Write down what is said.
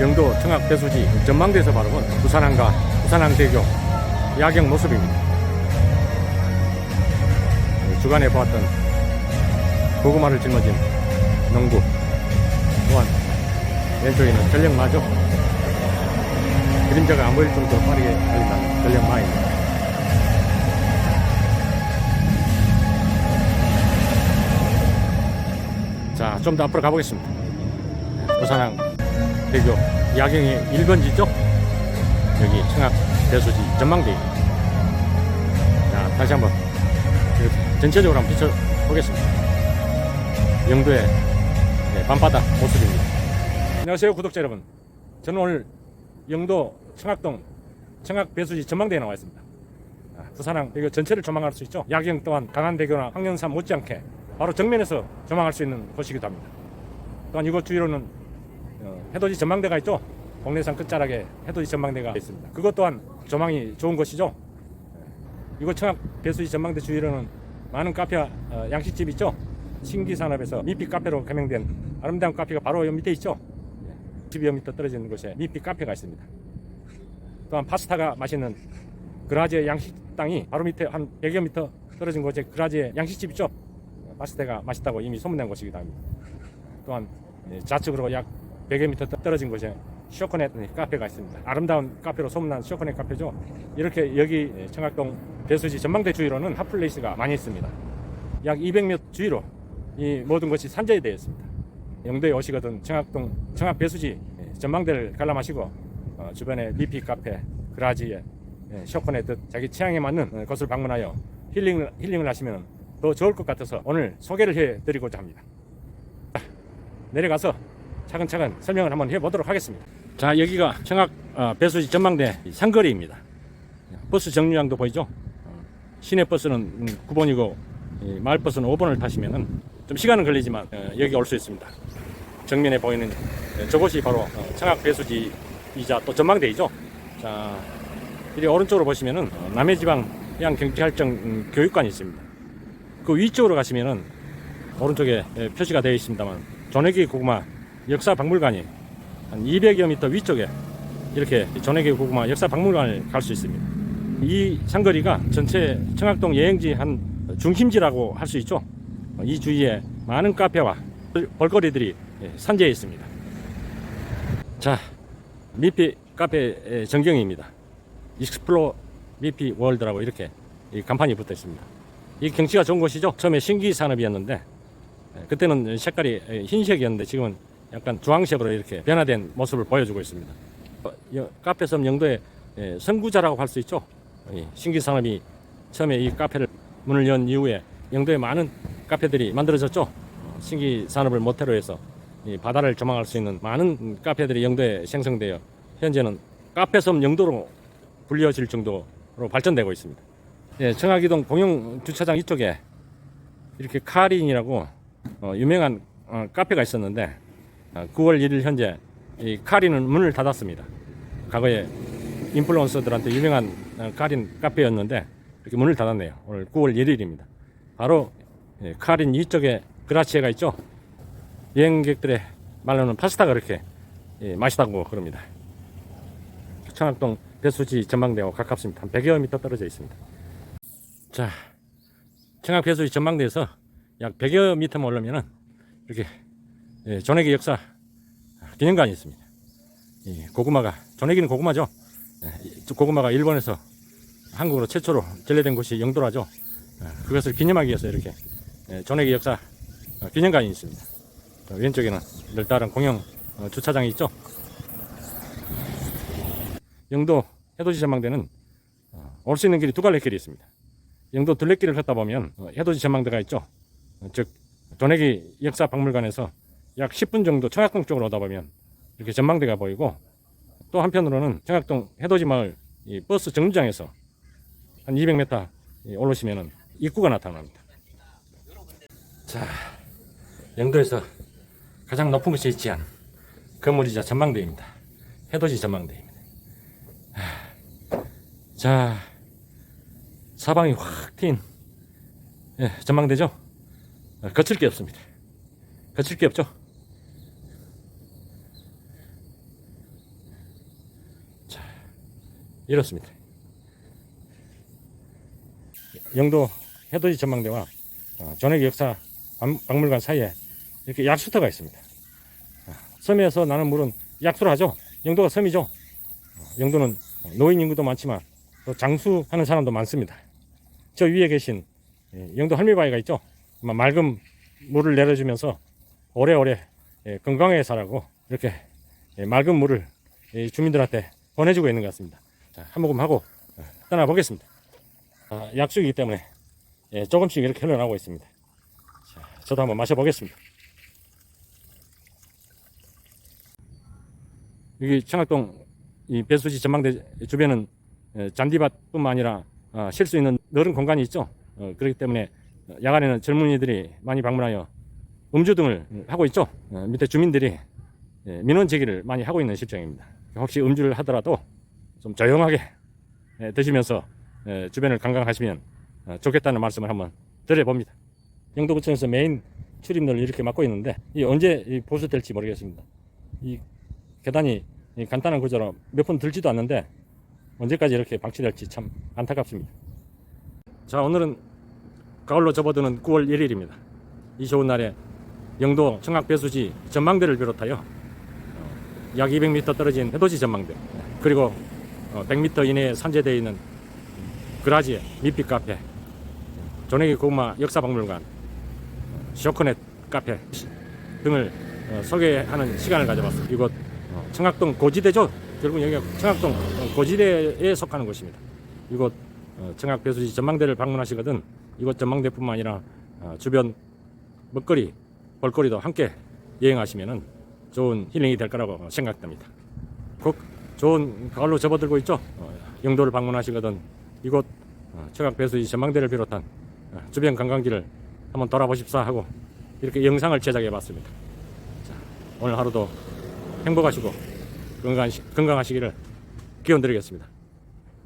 영도 청학 배수지 전망대에서 바라본 부산항과 부산항대교 야경 모습입니다. 주간에 보았던 고구마를 짊어진 농부 또한 왼쪽에는 전력마죠. 그림자가 안 보일 정도로 빠르게 달린다는 전력마입니다. 자, 좀 더 앞으로 가보겠습니다. 부산항 대교 야경의 1번지죠? 여기 청학 대수지 전망대입니다. 자, 다시 한번 이렇게 전체적으로 한번 비춰보겠습니다. 영도의 네, 밤바다 모습입니다. 안녕하세요, 구독자 여러분. 저는 오늘 영도 청학동 청학 배수지 전망대에 나와 있습니다. 아, 부산항 대교 전체를 조망할 수 있죠. 야경 또한 강한대교나 황령산 못지않게 바로 정면에서 조망할 수 있는 곳이기도 합니다. 또한 이곳 주위로는 어, 해돋이 전망대가 있죠. 동네산 끝자락에 해돋이 전망대가 있습니다. 그것 또한 조망이 좋은 곳이죠. 예. 이곳 청학 배수지 전망대 주위로는 많은 카페와 어, 양식집 있죠. 신기산업에서 미피 카페로 개명된 아름다운 카페가 바로 여 밑에 있죠. 10여 미터 떨어지는 곳에 미피 카페가 있습니다. 또한 파스타가 맛있는 그라제 양식당이 바로 밑에 한 100여 미터 떨어진 곳에 그라제 양식집 있죠. 파스타가 맛있다고 이미 소문난 곳이기도 합니다. 또한 예, 좌측으로 약 100여 미터 떨어진 곳에 쇼코넷 카페가 있습니다. 아름다운 카페로 소문난 쇼코넷 카페죠. 이렇게 여기 청학동 배수지 전망대 주위로는 핫플레이스가 많이 있습니다. 약 200몇 주위로 이 모든 것이 산재에 되어 있습니다. 영도에 오시거든 청학동 청학 배수지 예, 전망대를 관람하시고 어, 주변에 미피 카페, 그라지에 예, 듯 자기 취향에 맞는 어, 곳을 방문하여 힐링을, 힐링을 하시면 더 좋을 것 같아서 오늘 소개를 해드리고자 합니다. 자, 내려가서 차근차근 설명을 한번 해보도록 하겠습니다. 자 여기가 청학 어, 배수지 전망대 상거리입니다. 버스 정류장도 보이죠? 어, 시내 버스는 음, 9번이고 마을 버스는 5번을 타시면은 좀 시간은 걸리지만 어, 여기 올 수 있습니다. 정면에 보이는 어, 저곳이 바로 어, 청학 배수지이자 또 전망대이죠. 자, 이리 오른쪽으로 보시면은 어, 남해지방 해양 경제활정 음, 교육관이 있습니다. 그 위쪽으로 가시면은 오른쪽에 예, 표시가 되어 있습니다만 전해기 고구마 역사 박물관이 한 200여 미터 위쪽에 이렇게 전해기 고구마 역사 박물관을 갈 수 있습니다. 이 상거리가 전체 청학동 여행지 한 중심지라고 할 수 있죠. 이 주위에 많은 카페와 볼거리들이 예, 산재해 있습니다. 자, 미피 카페 전경입니다. 익스플로 미피 월드라고 이렇게 이 간판이 붙어 있습니다. 이 경치가 좋은 곳이죠. 처음에 신기 산업이었는데 예, 그때는 색깔이 예, 흰색이었는데 지금은 약간 주황색으로 이렇게 변화된 모습을 보여주고 있습니다. 카페섬 영도의 예, 선구자라고 할 수 있죠. 이 신기 산업이 처음에 이 카페를 문을 연 이후에 영도에 많은 카페들이 만들어졌죠. 어, 신기 산업을 모태로 해서 이 바다를 조망할 수 있는 많은 카페들이 영도에 생성되어 현재는 카페섬 영도로 불려질 정도로 발전되고 있습니다. 예, 청학이동 공영 주차장 이쪽에 이렇게 카린이라고 어, 유명한 어, 카페가 있었는데 어, 9월 1일 현재 이 카린은 문을 닫았습니다. 과거에 인플루언서들한테 유명한 어, 카린 카페였는데 이렇게 문을 닫았네요. 오늘 9월 1일입니다. 바로 예, 카린 이쪽에 그라치에가 있죠. 여행객들의 말로는 파스타가 그렇게 예, 맛있다고 그럽니다. 청학동 배수지 전망대와 가깝습니다. 한 100여 미터 떨어져 있습니다. 자, 청학 배수지 전망대에서 약 100여 미터만 올라면은 이렇게 예, 전해기 역사 기념관이 있습니다. 이 고구마가 전해기는 고구마죠. 예, 이 고구마가 일본에서 한국으로 최초로 전래된 곳이 영도라죠. 예, 그것을 기념하기 위해서 이렇게 예, 전해기 역사 어, 기념관이 있습니다. 또 왼쪽에는 늘따른 공영 어, 주차장이 있죠. 영도 해돋이 전망대는 어, 올수 있는 길이 두 갈래 길이 있습니다. 영도 둘레길을 걷다 보면 어, 해돋이 전망대가 있죠. 어, 즉 전해기 역사 박물관에서 약 10분 정도 청학동 쪽으로 오다 보면 이렇게 전망대가 보이고 또 한편으로는 청학동 해돋이 마을 이 버스 정류장에서 한 200m 올라오시면은 입구가 나타납니다. 자, 영도에서 가장 높은 곳에 위치한 건물이자 전망대입니다. 해돋이 전망대입니다. 하, 자, 사방이 확 트인 예, 전망대죠. 어, 거칠 게 없습니다. 거칠 게 없죠. 자, 이렇습니다. 영도 해돋이 전망대와 어, 전액 역사 박- 박물관 사이에 이렇게 약수터가 있습니다. 아, 섬에서 나는 물은 약수를 하죠. 영도가 섬이죠. 어, 영도는 노인 인구도 많지만 또 장수하는 사람도 많습니다. 저 위에 계신 예, 영도 할미바위가 있죠. 맑은 물을 내려주면서 오래오래 예, 건강하게 살라고 이렇게 예, 맑은 물을 이 주민들한테 보내주고 있는 것 같습니다. 자, 한 모금 하고 어, 떠나보겠습니다. 아, 약수이기 때문에 예, 조금씩 이렇게 흘러나오고 있습니다. 자, 저도 한번 마셔보겠습니다. 여기 청학동 이 배수지 전망대 주변은 예, 잔디밭뿐만 아니라 아, 쉴수 있는 넓은 공간이 있죠. 어, 그렇기 때문에 야간에는 젊은이들이 많이 방문하여 음주 등을 하고 있죠. 어, 밑에 주민들이 예, 민원 제기를 많이 하고 있는 실정입니다. 혹시 음주를 하더라도 좀 조용하게 예, 드시면서 예, 주변을 관광하시면 어, 좋겠다는 말씀을 한번 드려봅니다. 영도구청에서 메인 출입로를 이렇게 막고 있는데 이 언제 이 보수될지 모르겠습니다. 이 계단이 이 간단한 구조로 몇 번 들지도 않는데 언제까지 이렇게 방치될지 참 안타깝습니다. 자 오늘은 가을로 접어드는 9월 1일입니다. 이 좋은 날에 영도 청학배수지 전망대를 비롯하여 어, 약 200m 떨어진 해돋이 전망대 그리고 어, 100m 이내에 산재되어 있는 그라지 미피 카페 조내기 고구마 역사박물관 쇼크넷 카페 등을 어, 소개하는 시간을 가져봤습니다. 이곳 어, 청학동 고지대죠. 결국 여기가 청학동 어, 고지대에 속하는 곳입니다. 이곳 어, 청학 배수지 전망대를 방문하시거든 이곳 전망대뿐만 아니라 어, 주변 먹거리, 볼거리도 함께 여행하시면 좋은 힐링이 될 거라고 생각됩니다. 곧 좋은 가을로 접어들고 있죠. 어, 영도를 방문하시거든 이곳 어, 청학배수지 전망대를 비롯한 어, 주변 관광지를 한번 돌아보십사 하고 이렇게 영상을 제작해 봤습니다. 자, 오늘 하루도 행복하시고 건강하시, 건강하시기를 기원 드리겠습니다.